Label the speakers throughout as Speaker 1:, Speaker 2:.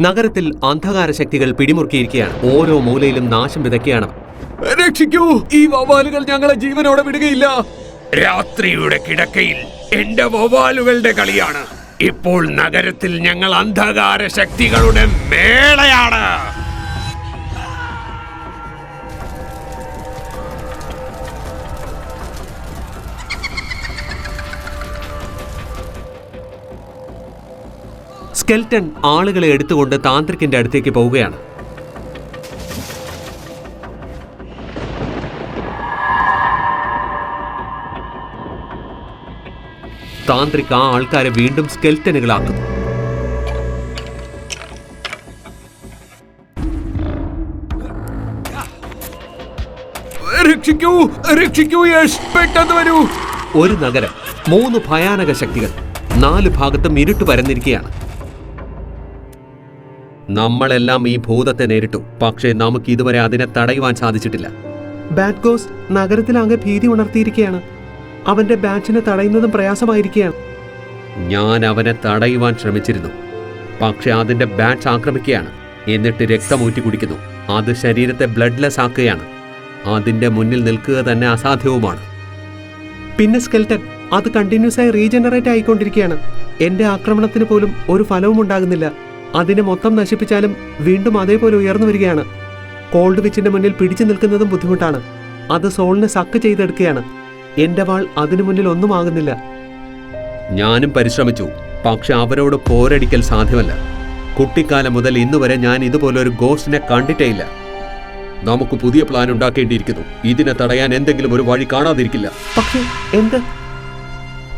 Speaker 1: നഗരത്തിൽ അന്ധകാര ശക്തികൾ പിടിമുറുക്കിയിരിക്കുകയാണ്. ഓരോ മൂലയിലും നാശം വിതയ്ക്കുകയാണ്. രക്ഷിക്കൂ. ഈ വവ്വാലുകൾ ഞങ്ങളെ ജീവനോടെ വിടുകയില്ല.
Speaker 2: രാത്രിയുടെ കിടക്കയിൽ എന്റെ വവ്വാലുകളുടെ കളിയാണ്. ഇപ്പോൾ നഗരത്തിൽ ഞങ്ങൾ അന്ധകാര ശക്തികളുടെ മേളയാണ്.
Speaker 1: സ്കെൽട്ടൺ ആളുകളെ എടുത്തുകൊണ്ട് താന്ത്രിക്കിന്റെ അടുത്തേക്ക് പോവുകയാണ്. താന്ത്രിക് ആ ആൾക്കാരെ വീണ്ടും സ്കെൽറ്റനുകളാക്കുന്നു
Speaker 2: രക്ഷിക്കൂ രക്ഷിക്കൂ യേശ് പെട്ടെന്ന് വരൂ.
Speaker 1: ഒരു നഗരം മൂന്ന് ഭയാനക ശക്തികൾ നാല് ഭാഗത്തും ഇരുട്ട് പരന്നിരിക്കുകയാണ്. നമ്മളെല്ലാം ഈ ഭൂതത്തെ നേരിട്ടു. പക്ഷേ നമുക്ക് ഇതുവരെ അതിനെ തടയുവാൻ സാധിച്ചിട്ടില്ല. ബാറ്റ്ഗോസ് നഗരത്തിലാകെ ഭീതി ഉണർത്തിയിരിക്കുകയാണ് അവന്റെ ബാച്ചിനെ തടയുന്നതും പ്രയാസമായിരിക്കുകയാണ് ഞാൻ അവനെ തടയുവാൻ ശ്രമിച്ചിരുന്നു. പക്ഷെ അതിന്റെ ബാറ്റ്സ് ആക്രമിക്കുകയാണ്. എന്നിട്ട് രക്തമൂറ്റി കുടിക്കുന്നു. അത് ശരീരത്തെ ബ്ലഡ്ലെസ് ആക്കുകയാണ്. അതിന്റെ മുന്നിൽ നിൽക്കുക തന്നെ അസാധ്യവുമാണ്. പിന്നെ സ്കെൽട്ടൻ അത് കണ്ടിന്യൂസ് ആയി റീജനറേറ്റ് ആയിക്കൊണ്ടിരിക്കുകയാണ് എന്റെ ആക്രമണത്തിന് പോലും ഒരു ഫലവും ഉണ്ടാകുന്നില്ല അതിനെ മൊത്തം നശിപ്പിച്ചാലും വീണ്ടും അതേപോലെ ഉയർന്നു വരികയാണ്. കോൾഡ് വിച്ചിന്റെ മുന്നിൽ പിടിച്ചു നിൽക്കുന്നതും ബുദ്ധിമുട്ടാണ്. അത് സോളിനെ സക്ക് ചെയ്തെടുക്കുകയാണ്. എന്റെ വാൾ അതിനു മുന്നിൽ ഒന്നും ആകുന്നില്ല. ഞാനും പരിശ്രമിച്ചു. പക്ഷെ അവരോട് പോരടിക്കൽ സാധ്യമല്ല. കുട്ടിക്കാലം മുതൽ ഇന്ന് വരെ ഞാൻ ഇതുപോലെ ഒരു ഗോസ്റ്റിനെ കണ്ടിട്ടേയില്ല. നമുക്ക് പുതിയ പ്ലാൻ ഉണ്ടാക്കേണ്ടിയിരിക്കുന്നു. ഇതിനെ തടയാൻ എന്തെങ്കിലും ഒരു വഴി കാണാതിരിക്കില്ല. പക്ഷേ എന്ത്?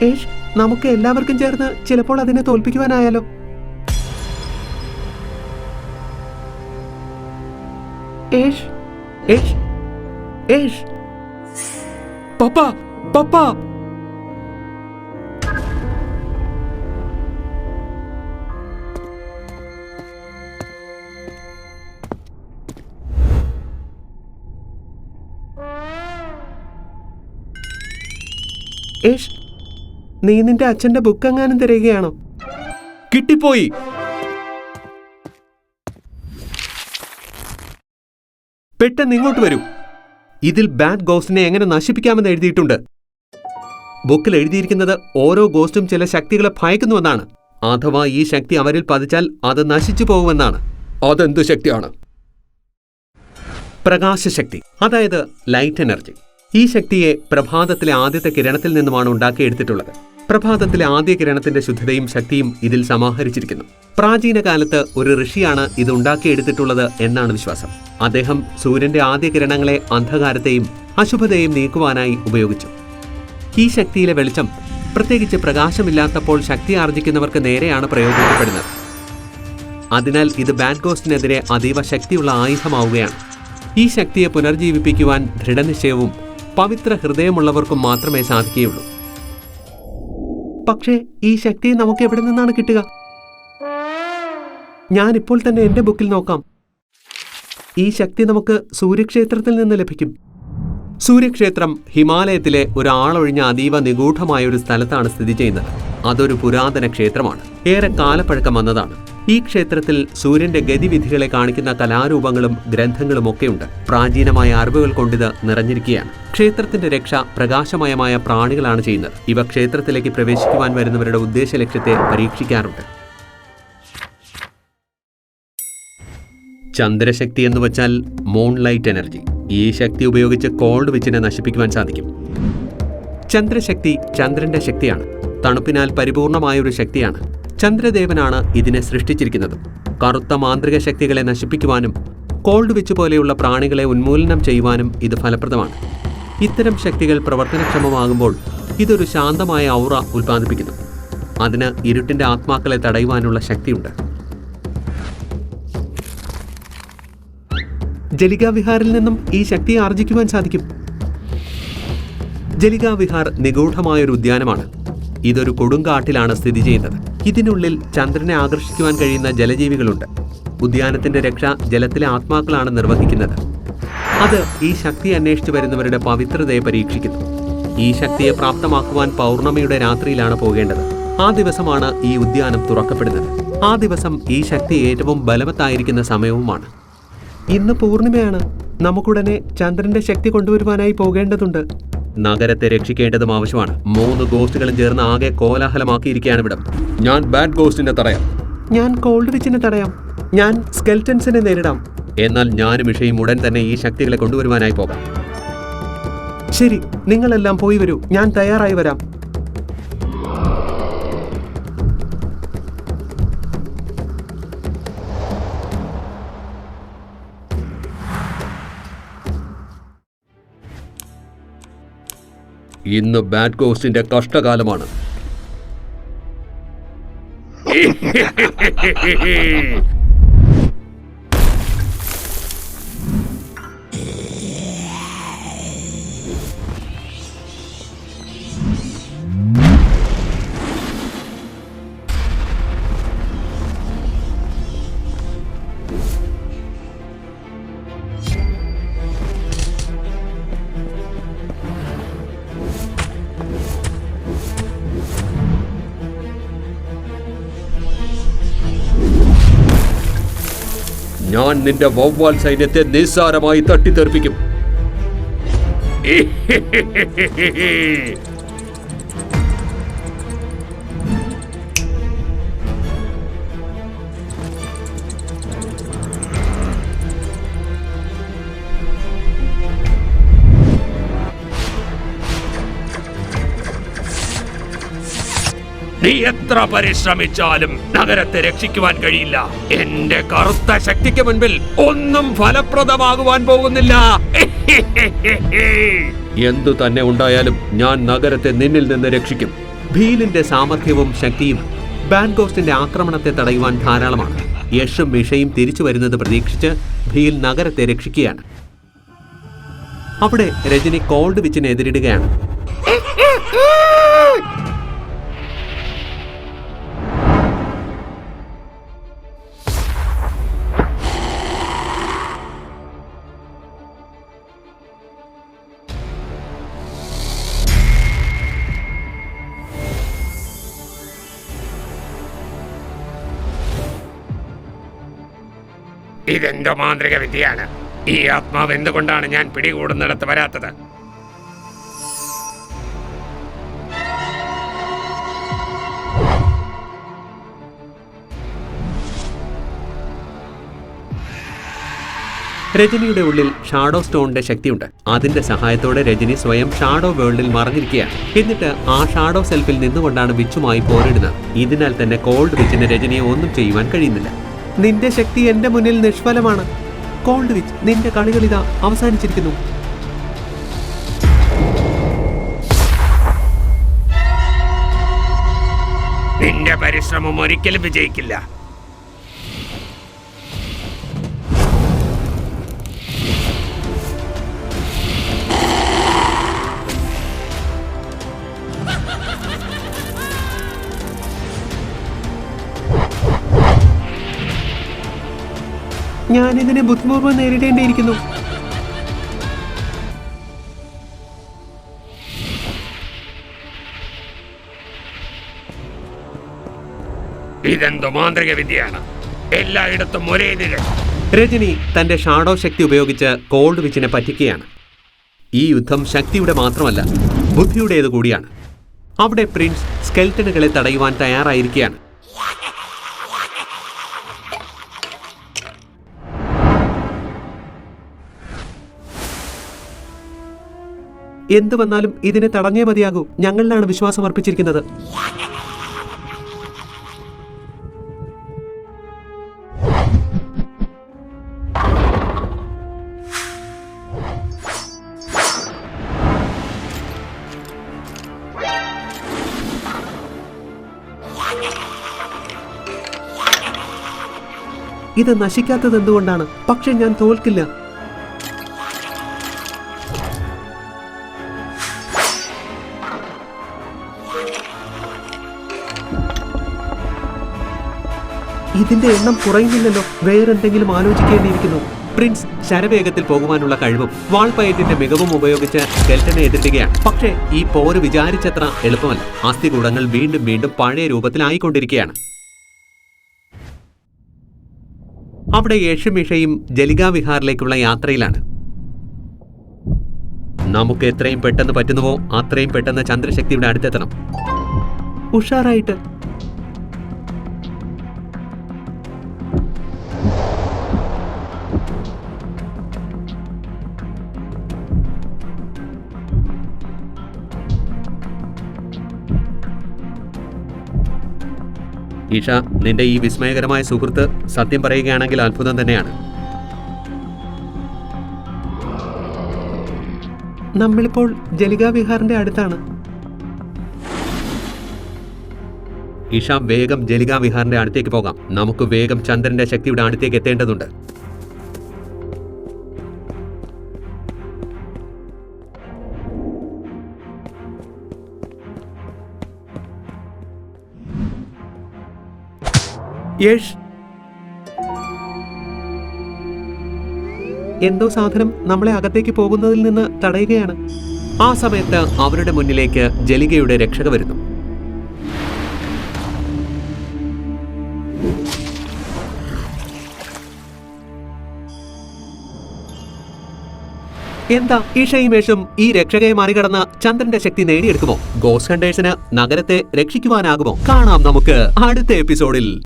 Speaker 1: ഏഷ് നമുക്ക് എല്ലാവർക്കും ചേർന്ന് ചിലപ്പോൾ അതിനെ തോൽപ്പിക്കുവാനായാലോ? ഏഷ് ഏഷ് ഏഷ് പപ്പ ഏഷ് നീ നിന്റെ അച്ഛന്റെ ബുക്ക് എങ്ങാനും തിരയുകയാണോ കിട്ടിപ്പോയി. പെട്ടെന്ന് ഇങ്ങോട്ട് വരൂ. ഇതിൽ ബാഡ് ഗോസ്റ്റിനെ എങ്ങനെ നശിപ്പിക്കാമെന്ന് എഴുതിയിട്ടുണ്ട്. ബുക്കിൽ എഴുതിയിരിക്കുന്നത് ഓരോ ഗോസ്റ്റും ചില ശക്തികളെ ഭയക്കുന്നുവെന്നാണ് അഥവാ ഈ ശക്തി അവരിൽ പതിച്ചാൽ അത് നശിച്ചു പോകുമെന്നാണ്. അതെന്തു ശക്തിയാണ്? പ്രകാശശക്തി അതായത് ലൈറ്റ് എനർജി. ഈ ശക്തിയെ പ്രഭാതത്തിലെ ആദ്യത്തെ കിരണത്തിൽ നിന്നുമാണ് ഉണ്ടാക്കിയെടുത്തിട്ടുള്ളത്. പ്രഭാതത്തിലെ ആദ്യ കിരണത്തിന്റെ ശുദ്ധതയും ശക്തിയും ഇതിൽ സമാഹരിച്ചിരിക്കുന്നു. പ്രാചീന കാലത്ത് ഒരു ഋഷിയാണ് ഇത് ഉണ്ടാക്കിയെടുത്തിട്ടുള്ളത് എന്നാണ് വിശ്വാസം. അദ്ദേഹം സൂര്യന്റെ ആദ്യ കിരണങ്ങളെ അന്ധകാരത്തെയും അശുഭതയും നീക്കുവാനായി ഉപയോഗിച്ചു. ഈ ശക്തിയിലെ വെളിച്ചം പ്രത്യേകിച്ച് പ്രകാശമില്ലാത്തപ്പോൾ ശക്തി ആർജിക്കുന്നവർക്ക് നേരെയാണ് പ്രയോഗിക്കപ്പെടുന്നത്. അതിനാൽ ഇത് ബാൻകോസ്റ്റിനെതിരെ അതീവ ശക്തിയുള്ള ആയുധമാവുകയാണ്. ഈ ശക്തിയെ പുനർജീവിപ്പിക്കുവാൻ ദൃഢനിശ്ചയവും പവിത്ര ഹൃദയമുള്ളവർക്കും മാത്രമേ സാധിക്കുകയുള്ളൂ. പക്ഷേ ഈ ശക്തി നമുക്ക് എവിടെ നിന്നാണ് കിട്ടുക? ഞാൻ ഇപ്പോൾ തന്നെ എന്റെ ബുക്കിൽ നോക്കാം. ഈ ശക്തി നമുക്ക് സൂര്യക്ഷേത്രത്തിൽ നിന്ന് ലഭിക്കും. സൂര്യക്ഷേത്രം ഹിമാലയത്തിലെ ഒരു ആളൊഴിഞ്ഞ അതീവ നിഗൂഢമായ ഒരു സ്ഥലത്താണ് സ്ഥിതി ചെയ്യുന്നത്. അതൊരു പുരാതന ക്ഷേത്രമാണ്. ഏറെ കാലപ്പഴക്കം വന്നതാണ്. ഈ ക്ഷേത്രത്തിൽ സൂര്യന്റെ ഗതിവിധികളെ കാണിക്കുന്ന കലാരൂപങ്ങളും ഗ്രന്ഥങ്ങളും ഒക്കെയുണ്ട് പ്രാചീനമായ അറിവുകൾ കൊണ്ടിത് നിറഞ്ഞിരിക്കുകയാണ്. ക്ഷേത്രത്തിന്റെ രക്ഷ പ്രകാശമയമായ പ്രാണികളാണ് ചെയ്യുന്നത്. ഇവ ക്ഷേത്രത്തിലേക്ക് പ്രവേശിക്കുവാൻ വരുന്നവരുടെ ഉദ്ദേശ ലക്ഷ്യത്തെ പരീക്ഷിക്കാറുണ്ട്. ചന്ദ്രശക്തി എന്ന് വെച്ചാൽ മൂൺലൈറ്റ് എനർജി ഈ ശക്തി ഉപയോഗിച്ച് കോൾഡ് വിച്ചിനെ നശിപ്പിക്കുവാൻ സാധിക്കും. ചന്ദ്രശക്തി ചന്ദ്രന്റെ ശക്തിയാണ്. തണുപ്പിനാൽ പരിപൂർണമായ ഒരു ശക്തിയാണ്. ചന്ദ്രദേവനാണ് ഇതിനെ സൃഷ്ടിച്ചിരിക്കുന്നത്. കറുത്ത മാന്ത്രിക ശക്തികളെ നശിപ്പിക്കുവാനും കോൾഡ് വിച്ച് പോലെയുള്ള പ്രാണികളെ ഉന്മൂലനം ചെയ്യുവാനും ഇത് ഫലപ്രദമാണ്. ഇത്തരം ശക്തികൾ പ്രവർത്തനക്ഷമമാകുമ്പോൾ ഇതൊരു ശാന്തമായ ഔറ ഉൽപ്പാദിപ്പിക്കുന്നു. അതിന് ഇരുട്ടിന്റെ ആത്മാക്കളെ തടയുവാനുള്ള ശക്തിയുണ്ട്. ജലിക വിഹാറിൽ നിന്നും ഈ ശക്തി ആർജിക്കുവാൻ സാധിക്കും. ജലിക വിഹാർ നിഗൂഢമായൊരു ഉദ്യാനമാണ്. ഇതൊരു കൊടുങ്കാട്ടിലാണ് സ്ഥിതി ചെയ്യുന്നത്. ഇതിനുള്ളിൽ ചന്ദ്രനെ ആകർഷിക്കുവാൻ കഴിയുന്ന ജലജീവികളുണ്ട്. ഉദ്യാനത്തിന്റെ രക്ഷ ജലത്തിലെ ആത്മാക്കളാണ് നിർവഹിക്കുന്നത്. അത് ഈ ശക്തി അന്വേഷിച്ചു വരുന്നവരുടെ പവിത്രതയെ പരീക്ഷിക്കുന്നു. ഈ ശക്തിയെ പ്രാപ്തമാക്കുവാൻ പൗർണമിയുടെ രാത്രിയിലാണ് പോകേണ്ടത്. ആ ദിവസമാണ് ഈ ഉദ്യാനം തുറക്കപ്പെടുന്നത്. ആ ദിവസം ഈ ശക്തി ഏറ്റവും ബലവത്തായിരിക്കുന്ന സമയവുമാണ്. ഇന്ന് പൂർണിമയാണ്. നമുക്കുടനെ ചന്ദ്രന്റെ ശക്തി കൊണ്ടുവരുവാനായി പോകേണ്ടതുണ്ട്. നഗരത്തെ രക്ഷിക്കേണ്ടതും ആവശ്യമാണ്. മൂന്ന് ഗോസ്റ്റുകളും ചേർന്ന് ആകെ കോലാഹലമാക്കിയിരിക്കുകയാണ് ഇവിടം.
Speaker 2: ഞാൻ ബാഡ് ഗോസ്റ്റിനെ തടയാം.
Speaker 1: ഞാൻ കോൾഡ് വിച്ചിനെ തടയാം. ഞാൻ സ്കെൽറ്റൻസിനെ നേരിടാം. എന്നാൽ ഞാനും വിഷയം ഉടൻ തന്നെ ഈ ശക്തികളെ കൊണ്ടുവരുവാനായി പോകാം. ശരി നിങ്ങളെല്ലാം പോയി വരൂ. ഞാൻ തയ്യാറായി വരാം.
Speaker 2: ഇന്ന് ബാഡ് ഗോസ്റ്റിന്റെ കഷ്ടകാലമാണ്. ഞാൻ നിന്റെ വവ്വാൽ സൈന്യത്തെ നിസ്സാരമായി തട്ടിത്തെറിപ്പിക്കും. നീ എത്ര പരിശ്രമിച്ചാലും നഗരത്തെ രക്ഷിക്കുവാൻ കഴിയില്ല. എന്റെ കറുത്ത ശക്തിക്ക് മുൻപിൽ ഒന്നും ഫലപ്രദമാകുവാൻ പോകുന്നില്ല.
Speaker 1: എന്തു തന്നെ ഉണ്ടായാലും ഞാൻ നഗരത്തെ നിന്നിൽ നിന്ന് രക്ഷിക്കും. ഭീലിന്റെ സാമർഥ്യവും ശക്തിയും ബാൻഗോസ്റ്റിന്റെ ആക്രമണത്തെ തടയുവാൻ ധാരാളമാണ്. യഷും മിഷയും തിരിച്ചു വരുന്നത് പ്രതീക്ഷിച്ച് ഭീൽ നഗരത്തെ രക്ഷിക്കുകയാണ്. അവിടെ രജനി കോൾഡ് വിച്ചിനെ എതിരിടുകയാണ്.
Speaker 2: ഇതെന്തോ മാന്ത്രിക വിദ്യയാണ്. ഈ ആത്മാവ് എന്തുകൊണ്ടാണ് ഞാൻ പിടികൂടുന്നിടത്ത് വരാത്തത്?
Speaker 1: രജനിയുടെ ഉള്ളിൽ ഷാഡോ സ്റ്റോണിന്റെ ശക്തിയുണ്ട്. അതിന്റെ സഹായത്തോടെ രജനി സ്വയം ഷാഡോ വേൾഡിൽ മറഞ്ഞിരിക്കുകയാണ്. എന്നിട്ട് ആ ഷാഡോ സെൽഫിൽ നിന്നുകൊണ്ടാണ് വിച്ചുമായി പോരിടുന്നത്. ഇതിനാൽ തന്നെ കോൾഡ് വിച്ചിന് രജനിയെ ഒന്നും ചെയ്യുവാൻ കഴിയുന്നില്ല. നിന്റെ ശക്തി എന്റെ മുന്നിൽ നിഷ്ഫലമാണ്. കോൾഡ് വിച്ച് നിന്റെ കളികളിത അവസാനിച്ചിരിക്കുന്നു.
Speaker 2: നിന്റെ പരിശ്രമം ഒരിക്കലും വിജയിക്കില്ല.
Speaker 1: ഞാൻ ഇതിനെ ബുദ്ധിപൂർവം നേരിടേണ്ടിയിരിക്കുന്നു.
Speaker 2: ഇതെന്തോ മാന്ത്രിക വിദ്യയാണ്. എല്ലായിടത്തും ഒരേ നില
Speaker 1: രജനി തന്റെ ഷാഡോ ശക്തി ഉപയോഗിച്ച് കോൾഡ് വിച്ചിനെ പറ്റിക്കുകയാണ്. ഈ യുദ്ധം ശക്തിയുടെ മാത്രമല്ല ബുദ്ധിയുടേത് കൂടിയാണ്. അവിടെ പ്രിൻസ് സ്കെൽറ്റനുകളെ തടയുവാൻ തയ്യാറായിരിക്കുകയാണ്. എന്തു വന്നാലും ഇതിനെ തടഞ്ഞേ മതിയാകൂ. ഞങ്ങളിലാണ് വിശ്വാസം അർപ്പിച്ചിരിക്കുന്നത്. ഇത് നശിക്കാത്തത് എന്തുകൊണ്ടാണ് പക്ഷെ ഞാൻ തോൽക്കില്ല. ഇതിന്റെ എണ്ണം കുറയുന്നില്ലല്ലോ. വേറെന്തെങ്കിലും ആലോചിക്കേണ്ടിയിരിക്കുന്നു. പ്രിൻസ് ശരവേഗത്തിൽ പോകുവാനുള്ള കഴിവും വാൾപയറ്റിന്റെ മികവും ഉപയോഗിച്ച് ഡെൽറ്റനെ എതിർക്കുകയാണ്. പക്ഷേ ഈ പോര് വിചാരിച്ചത്ര എളുപ്പമല്ല. അസ്ഥികൂടങ്ങൾ വീണ്ടും വീണ്ടും പഴയ രൂപത്തിലായിക്കൊണ്ടിരിക്കുകയാണ്. അവിടെ യേശുമിഷയും ജലിക വിഹാറിലേക്കുള്ള യാത്രയിലാണ്. നമുക്ക് എത്രയും പെട്ടെന്ന് പറ്റുന്നുവോ? അത്രയും പെട്ടെന്ന് ചന്ദ്രശക്തിയുടെ അടുത്തെത്തണം. ഉഷാറായിട്ട്. ഈഷ നിന്റെ ഈ വിസ്മയകരമായ സുഹൃത്ത് സത്യം പറയുകയാണെങ്കിൽ അത്ഭുതം തന്നെയാണ്. നമ്മളിപ്പോൾ ജലിക വിഹാറിന്റെ അടുത്താണ്. ഇഷ വേഗം ജലിക വിഹാറിന്റെ അടുത്തേക്ക് പോകാം. നമുക്ക് വേഗം ചന്ദ്രന്റെ ശക്തിയുടെ അടുത്തേക്ക് എത്തേണ്ടതുണ്ട്. യേഷ് എന്തോ സാധനം നമ്മളെ അകത്തേക്ക് പോകുന്നതിൽ നിന്ന് തടയുകയാണ്. ആ സമയത്ത് അവരുടെ മുന്നിലേക്ക് ജലികയുടെ രക്ഷക വരുന്നു. എന്താ ഈ മേഷും ഈ രക്ഷകയെ മറികടന്ന് ചന്ദ്രന്റെ ശക്തി നേടിയെടുക്കുമോ? ഗോസ് ഹണ്ടേഴ്സിന് നഗരത്തെ രക്ഷിക്കുവാനാകുമോ? കാണാം നമുക്ക് അടുത്ത എപ്പിസോഡിൽ.